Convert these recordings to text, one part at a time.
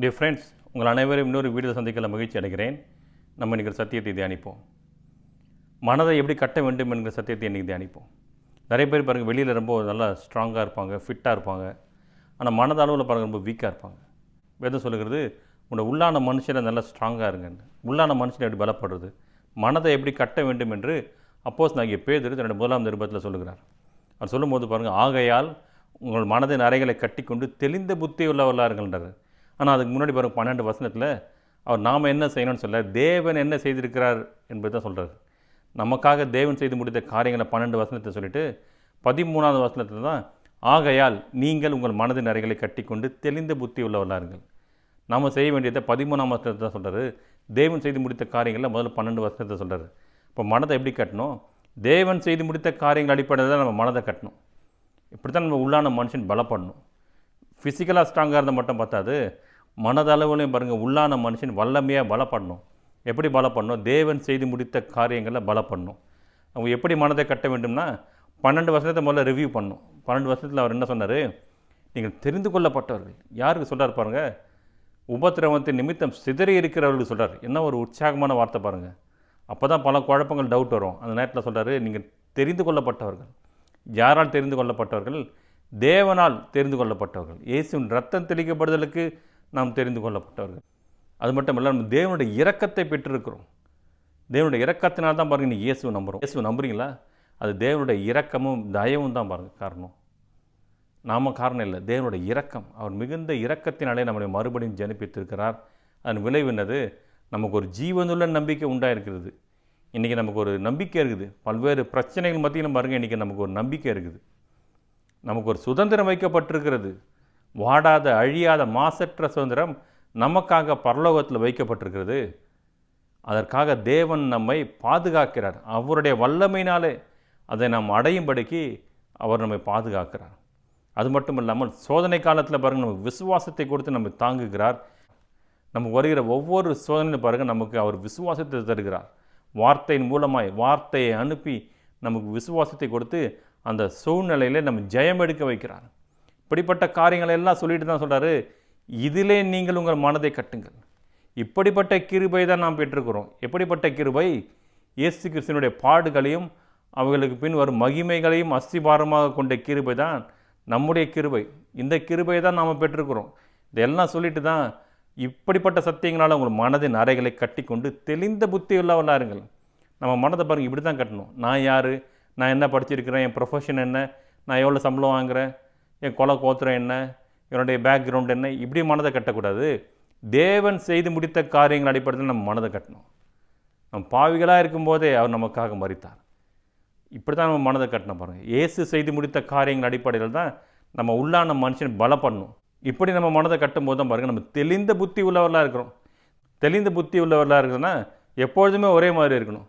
Dear friends உங்கள் அனைவரும் இன்னொரு வீடியோ சந்திக்கல மகிழ்ச்சி அடைகிறேன். நம்ம இன்றைக்கி சத்தியத்தை தியானிப்போம். மனதை எப்படி கட்ட வேண்டும் என்கிற சத்தியத்தை இன்றைக்கி தியானிப்போம். நிறைய பேர் பாருங்கள் வெளியில் ரொம்ப நல்லா ஸ்ட்ராங்காக இருப்பாங்க ஃபிட்டாக இருப்பாங்க. ஆனால் மனதளவில் பாருங்கள் ரொம்ப வீக்காக இருப்பாங்க. வேதம் சொல்லுகிறது உன்னோட உள்ளான மனுஷனை நல்லா ஸ்ட்ராங்காக இருங்கன்னு. உள்ளான மனுஷனை எப்படி பலப்படுறது? மனதை எப்படி கட்ட வேண்டும் என்று அப்போஸ் நாங்கள் பேதர் தன்னுடைய முதலாம் நிருபத்தில் சொல்லுகிறார். அவர் சொல்லும்போது பாருங்கள் ஆகையால் உங்கள் மனதின் அறைகளை கட்டிக்கொண்டு தெளிந்த புத்தி உள்ளவர்களாக இருங்கள்ன்றார் ஆனால் அதுக்கு முன்னாடி பாருங்கள் பன்னெண்டு வசனத்தில் அவர் நாம் என்ன செய்யணும்னு சொல்ல தேவன் என்ன செய்திருக்கிறார் என்பது தான் சொல்கிறார் நமக்காக தேவன் செய்து முடித்த காரியங்களை பன்னெண்டு வசனத்தை சொல்லிவிட்டு பதிமூணாவது வசனத்தில் தான் ஆகையால் நீங்கள் உங்கள் மனதின் அறைகளை கட்டிக்கொண்டு தெளிந்த புத்தி உள்ளவர்களாருங்கள் நாம் செய்ய வேண்டியதை பதிமூணாம் வசனத்தை தான் சொல்கிறாரு தேவன் செய்து முடித்த காரியங்களில் முதல்ல பன்னெண்டு வசனத்தை சொல்கிறாரு இப்போ மனதை எப்படி கட்டணும்? தேவன் செய்து முடித்த காரியங்கள் அடிப்படையில் தான் நம்ம மனதை கட்டணும். இப்படி தான் நம்ம உள்ளான மனுஷன் பலப்படணும். ஃபிசிக்கலாக ஸ்ட்ராங்காக இருந்தால் மட்டும் பார்த்தாது மனதளவுலையும் பாருங்கள் உள்ளான மனுஷன் வல்லமையாக பலப்படணும். எப்படி பலப்படணும்? தேவன் செய்து முடித்த காரியங்களில் பலப்படணும். அவங்க எப்படி மனதை கட்ட வேண்டும்னா பன்னெண்டு வருஷத்தை முதல்ல ரிவ்யூ பண்ணும் பன்னெண்டு வருஷத்தில் அவர் என்ன சொன்னார்? நீங்கள் தெரிந்து கொள்ளப்பட்டவர்கள். யாருக்கு சொல்கிறார் பாருங்கள் உபத்திரவத்தின் நிமித்தம் சிதறி இருக்கிறவர்களுக்கு சொல்கிறார் என்ன ஒரு உற்சாகமான வார்த்தை பாருங்கள் அப்போ தான் பல குழப்பங்கள் டவுட் வரும். அந்த நேரத்தில் சொல்கிறாரு நீங்கள் தெரிந்து கொள்ளப்பட்டவர்கள். யாரால் தெரிந்து கொள்ளப்பட்டவர்கள்? தேவனால் தெரிந்து கொள்ளப்பட்டவர்கள். இயேசுவின் ரத்தம் தெளிக்கப்படுதலுக்கு நாம் தெரிந்து கொள்ளப்பட்டவர்கள். அது மட்டும் இல்லை நம்ம தேவனுடைய இரக்கத்தை பெற்றிருக்கிறோம். தேவனுடைய இரக்கத்தினால் தான் பாருங்கள் நீ இயேசுவை நம்புகிறோம் இயேசுவை நம்புறீங்களா? அது தேவனுடைய இரக்கமும் தயவும் தான் பாருங்கள் காரணம். நாம காரணம் இல்லை தேவனுடைய இரக்கம். அவர் மிகுந்த இரக்கத்தினாலே நம்மளை மறுபடியும் ஜனிப்பித்திருக்கிறார். அதன் விளைவு என்னது? நமக்கு ஒரு ஜீவனுள்ள நம்பிக்கை உண்டாயிருக்கிறது. இன்றைக்கி நமக்கு ஒரு நம்பிக்கை இருக்குது. பல்வேறு பிரச்சனைகள் மத்தியிலும் பாருங்கள் இன்றைக்கி நமக்கு ஒரு நம்பிக்கை இருக்குது. நமக்கு ஒரு சுதந்திரம் வைக்கப்பட்டிருக்கிறது. வாடாத அழியாத மாசற்ற சுதந்திரம் நமக்காக பரலோகத்தில் வைக்கப்பட்டிருக்கிறது. அதற்காக தேவன் நம்மை பாதுகாக்கிறார். அவருடைய வல்லமையினாலே அதை நாம் அடையும்படிக்கு அவர் நம்மை பாதுகாக்கிறார். அது மட்டும் இல்லாமல் சோதனை காலத்தில் பாருங்கள் நமக்கு விசுவாசத்தை கொடுத்து நம்மை தாங்குகிறார். நமக்கு வருகிற ஒவ்வொரு சோதனையும் பாருங்கள் நமக்கு அவர் விசுவாசத்தை தருகிறார். வார்த்தையின் மூலமாய் வார்த்தையை அனுப்பி நமக்கு விசுவாசத்தை கொடுத்து அந்த சூழ்நிலையிலே நம்ம ஜெயம் எடுக்க வைக்கிறார். இப்படிப்பட்ட காரியங்களை எல்லாம் சொல்லிட்டு தான் சொல்கிறாரு இதிலே நீங்கள் உங்கள் மனதை கட்டுங்கள். இப்படிப்பட்ட கிருபை தான் நாம் பெற்றிருக்கிறோம். எப்படிப்பட்ட கிருபை? இயேசு கிறிஸ்தனுடைய பாடுகளையும் அவர்களுக்கு பின் வரும் மகிமைகளையும் அஸ்திபாரமாக கொண்ட கிருபை தான் நம்முடைய கிருபை. இந்த கிருபை தான் நாம் பெற்றிருக்கிறோம். இதெல்லாம் சொல்லிட்டு தான் இப்படிப்பட்ட சத்தியங்களால் உங்கள் மனதின் அறைகளை கட்டிக்கொண்டு தெளிந்த புத்தி உள்ளவர்களாக இருங்கள். நம்ம மனதை பாருங்கள் இப்படி தான் கட்டணும். நான் யார்? நான் என்ன படிச்சிருக்கிறேன்? என் ப்ரொஃபஷன் என்ன? நான் எவ்வளோ சம்பளம் வாங்குகிறேன் என் கொலை கோத்திரம் என்ன? என்னுடைய பேக்ரவுண்ட் என்ன? இப்படி மனதை கட்டக்கூடாது. தேவன் செய்து முடித்த காரியங்கள் அடிப்படையில் நம்ம மனதை கட்டணும். நம்ம பாவிகளாக இருக்கும்போதே அவர் நமக்காக மறித்தார் இப்படி தான் நம்ம மனதை கட்டணும் பாருங்கள் இயேசு செய்து முடித்த காரியங்கள் அடிப்படையில் தான் நம்ம உள்ளான மனுஷன் பலப்படணும். இப்படி நம்ம மனதை கட்டும்போது தான் பாருங்கள் நம்ம தெளிந்த புத்தி உள்ளவர்களாக இருக்கிறோம். தெளிந்த புத்தி உள்ளவர்களாக இருக்குதுன்னா எப்பொழுதுமே ஒரே மாதிரி இருக்கணும்.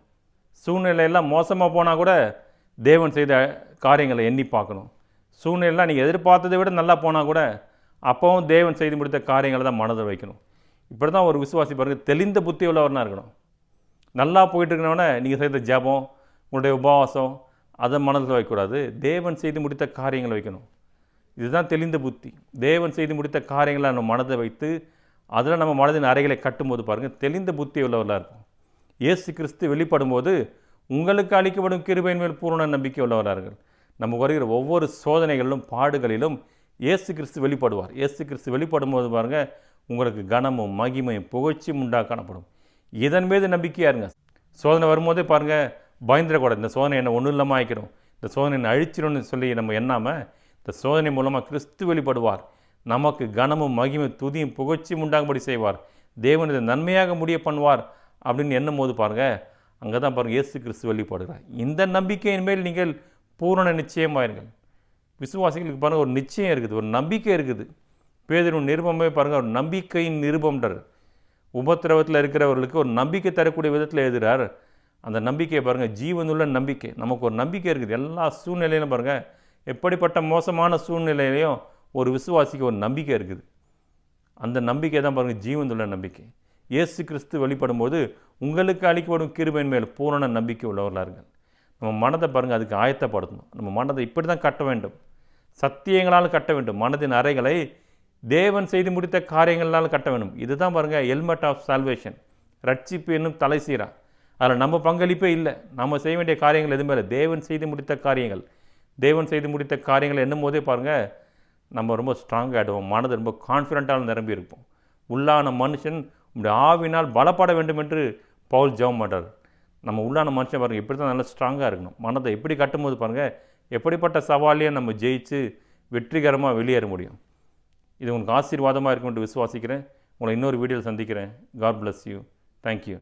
சூழ்நிலையெல்லாம் மோசமாக போனால் கூட தேவன் செய்த காரியங்களை எண்ணி பார்க்கணும். சூழ்நிலைலாம் நீங்கள் எதிர்பார்த்ததை விட நல்லா போனால் கூட அப்போவும் தேவன் செய்து முடித்த காரியங்களை தான் மனதை வைக்கணும். இப்படி தான் ஒரு விசுவாசி பாருங்கள் தெளிந்த புத்தி உள்ளவர்னா இருக்கணும். நல்லா போயிட்டு இருக்கிறவனே நீங்கள் செய்த ஜபம் உங்களுடைய உபவாசம் அதை மனதில் வைக்கக்கூடாது. தேவன் செய்து முடித்த காரியங்களை வைக்கணும். இதுதான் தெளிந்த புத்தி. தேவன் செய்து முடித்த காரியங்களை நம்ம மனதை வைத்து அதில் நம்ம மனதின் அறைகளை கட்டும்போது பாருங்கள் தெளிந்த புத்தி உள்ளவர்களாக இருக்கும் இயேசு கிறிஸ்து வெளிப்படும்போது உங்களுக்கு அளிக்கப்படும் கிருபையின் மேல் பூரண நம்பிக்கை உள்ளவரார்கள் நம்ம வருகிற ஒவ்வொரு சோதனைகளிலும் பாடுகளிலும் இயேசு கிறிஸ்து வெளிப்படுவார். இயேசு கிறிஸ்து வெளிப்படும் போது பாருங்கள் உங்களுக்கு கனமும் மகிமையும் புகழ்ச்சியும் உண்டாக காணப்படும். இதன் மீது நம்பிக்கையாக இருங்க. சோதனை வரும்போதே பாருங்கள் பயந்துடக்கூடாது. இந்த சோதனை என்ன ஒன்றும் இல்லாமல் ஆக்கிடும். இந்த சோதனை என்னை அழிச்சிடும்னு சொல்லி நம்ம எண்ணாமல் இந்த சோதனை மூலமாக கிறிஸ்து வெளிப்படுவார். நமக்கு கனமும் மகிமை துதியும் புகழ்ச்சியும் உண்டாகும்படி செய்வார். தேவன் இதை நன்மையாக முடிய பண்ணுவார் அப்படின்னு எண்ணும் போது பாருங்கள் அங்கே தான் பாருங்கள் இயேசு கிறிஸ்து வெளிப்படுகிறார். இந்த நம்பிக்கையின் மேல் நீங்கள் பூரண நிச்சயமாயிருங்கள் விசுவாசிகளுக்கு பாருங்கள் ஒரு நிச்சயம் இருக்குது ஒரு நம்பிக்கை இருக்குது. பேதரும் நிருபமே பாருங்கள் ஒரு நம்பிக்கையின் நிருபம்ன்றார். உபத்திரவத்தில் இருக்கிறவர்களுக்கு ஒரு நம்பிக்கை தரக்கூடிய விதத்தில் எழுதுகிறார். அந்த நம்பிக்கையை பாருங்கள் ஜீவனுள்ள நம்பிக்கை. நமக்கு ஒரு நம்பிக்கை இருக்குது. எல்லா சூழ்நிலையிலும் பாருங்கள் எப்படிப்பட்ட மோசமான சூழ்நிலையிலையும் ஒரு விசுவாசிக்கு ஒரு நம்பிக்கை இருக்குது. அந்த நம்பிக்கை தான் பாருங்கள் ஜீவனுள்ள நம்பிக்கை. இயேசு கிறிஸ்து வெளிப்படும்போது உங்களுக்கு அளிக்கப்படும் கிருபையின் மேல் பூரண நம்பிக்கை உள்ளவர்களார்கள். நம்ம மனதை பாருங்கள் அதுக்கு ஆயத்தப்படுத்தணும். நம்ம மனதை இப்படி தான் கட்ட வேண்டும். சத்தியங்களால் கட்ட வேண்டும். மனதின் அறைகளை தேவன் செய்து முடித்த காரியங்களால் கட்ட வேண்டும். இதுதான் பாருங்கள் ஹெல்மெட் ஆஃப் சால்வேஷன் ரட்சிப்பு என்னும் தலை சீரா. அதில் நம்ம பங்களிப்பே இல்லை. நம்ம செய்ய வேண்டிய காரியங்கள் எதுவுமே இல்லை. தேவன் செய்து முடித்த காரியங்கள். தேவன் செய்து முடித்த காரியங்கள் என்னும் போதே பாருங்கள் நம்ம ரொம்ப ஸ்ட்ராங் ஆகிடுவோம் மனது ரொம்ப கான்ஃபிடென்ட்டாக நிரம்பி இருப்போம். உள்ளான மனுஷன் உங்களுடைய ஆவினால் பலப்பட வேண்டும் என்று பவுல் ஜெபம் பண்ணுறார் நம்ம உள்ளான மனுஷன் பாருங்கள் எப்படி தான் நல்லா ஸ்ட்ராங்காக இருக்கணும். மனதை எப்படி கட்டும்போது பாருங்கள் எப்படிப்பட்ட சவாலையும் நம்ம ஜெயிச்சு வெற்றிகரமாக வெளியேற முடியும். இது உங்களுக்கு ஆசீர்வாதமாக இருக்கும் என்று விசுவாசிக்கிறேன். உங்களை இன்னொரு வீடியோவில் சந்திக்கிறேன். God bless you thank you